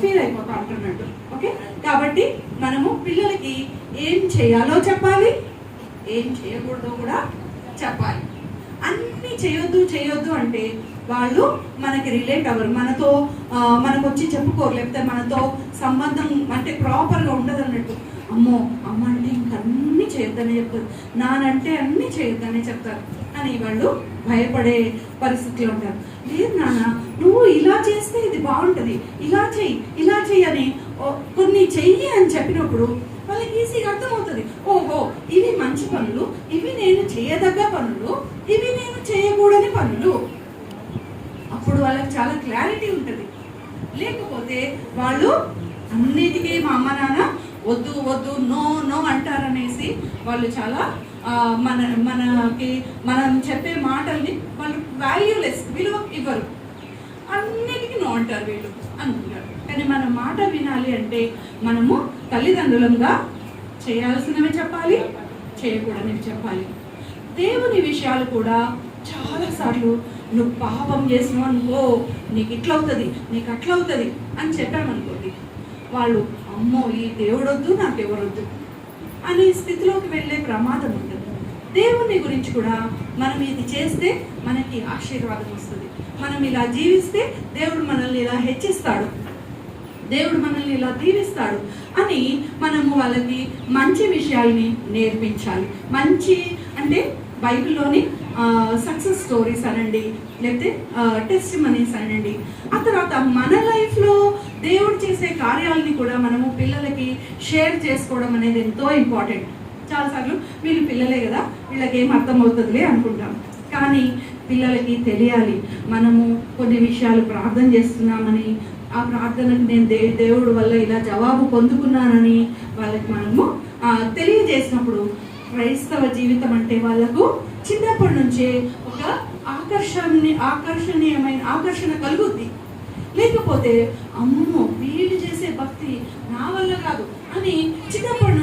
Feel అయిపోతా ఉంటున్నట్టు okay కాబట్టి మనము పిల్లలకి ఏం చేయాలో చెప్పాలి. ఏం చేయకూడదో కూడా చెప్పాలి. అన్నీ చేయొద్దు చేయొద్దు అంటే వాళ్ళు మనకి రిలేట్ అవ్వరు. మనతో మనకు వచ్చి చెప్పుకోరు. లేకపోతే మనతో సంబంధం అంటే ప్రాపర్గా ఉండదు అన్నట్టు అమ్మో అమ్మ అంటే ఇంకన్నీ చేయొద్దనే చెప్తారు. నానంటే అన్నీ చేయొద్దనే చెప్తారు. అని వాళ్ళు భయపడే పరిస్థితిలో ఉంటారు. లేదు నాన్న నువ్వు ఇలా చేస్తే ఇది బాగుంటుంది. ఇలా చెయ్యి ఇలా చెయ్యి అని ఓ, కొన్ని చెయ్యి అని చెప్పినప్పుడు వాళ్ళకి ఈజీగా అర్థమవుతుంది. ఓహో ఇవి మంచి పనులు ఇవి నేను చేయదగ్గ పనులు ఇవి నేను చేయకూడని పనులు. అప్పుడు వాళ్ళకి చాలా క్లారిటీ ఉంటుంది. లేకపోతే వాళ్ళు అన్నిటికీ మా అమ్మ నాన్న వద్దు వద్దు నో నో అంటారనేసి వాళ్ళు చాలా మన మనకి మనం చెప్పే మాటల్ని వాళ్ళు వాల్యూలెస్ విలువ ఇవ్వరు. అన్నిటికీ నో అంటారు వీళ్ళు. అనుకుంటారు కానీ మన మాట వినాలి అంటే మనము తల్లిదండ్రులంగా చేయాల్సినవి చెప్పాలి చేయకూడనివి చెప్పాలి. దేవుని విషయాలు కూడా చాలాసార్లు నువ్వు పాపం చేసినావు అనుకో నీకు ఇట్లా అవుతుంది నీకు అట్లా అవుతుంది అని చెప్పామనుకోండి వాళ్ళు అమ్మో ఈ దేవుడొద్దు నాకెవరొద్దు అనే స్థితిలోకి వెళ్ళే ప్రమాదం ఉంటుంది. దేవుని గురించి కూడా మనం ఇది చేస్తే మనకి ఆశీర్వాదం వస్తుంది. మనం ఇలా జీవిస్తే దేవుడు మనల్ని ఇలా హెచ్చిస్తాడు. దేవుడు మనల్ని ఇలా దీవిస్తాడు అని మనము వాళ్ళకి మంచి విషయాల్ని నేర్పించాలి. మంచి అంటే బైబిల్లోని సక్సెస్ స్టోరీస్ అనండి లేకపోతే టెస్ట్ మనీస్ అనండి. ఆ తర్వాత మన లైఫ్లో కార్యాలని కూడా మనము పిల్లలకి షేర్ చేసుకోవడం అనేది ఎంతో ఇంపార్టెంట్. చాలాసార్లు వీళ్ళు పిల్లలే కదా వీళ్ళకి ఏం అర్థమవుతుందిలే అనుకుంటాం. కానీ పిల్లలకి తెలియాలి మనము కొన్ని విషయాలు ప్రార్థన చేస్తున్నామని ఆ ప్రార్థనకు నేను దే దేవుడు వల్ల ఇలా జవాబు పొందుకున్నానని వాళ్ళకి మనము తెలియజేసినప్పుడు క్రైస్తవ జీవితం అంటే వాళ్ళకు చిన్నప్పటి నుంచే ఒక ఆకర్షణ ఆకర్షణీయమైన ఆకర్షణ కలుగుద్ది. లేకపోతే అమ్మో భక్తి నా వల్ల కాదు అని చిన్నప్పటి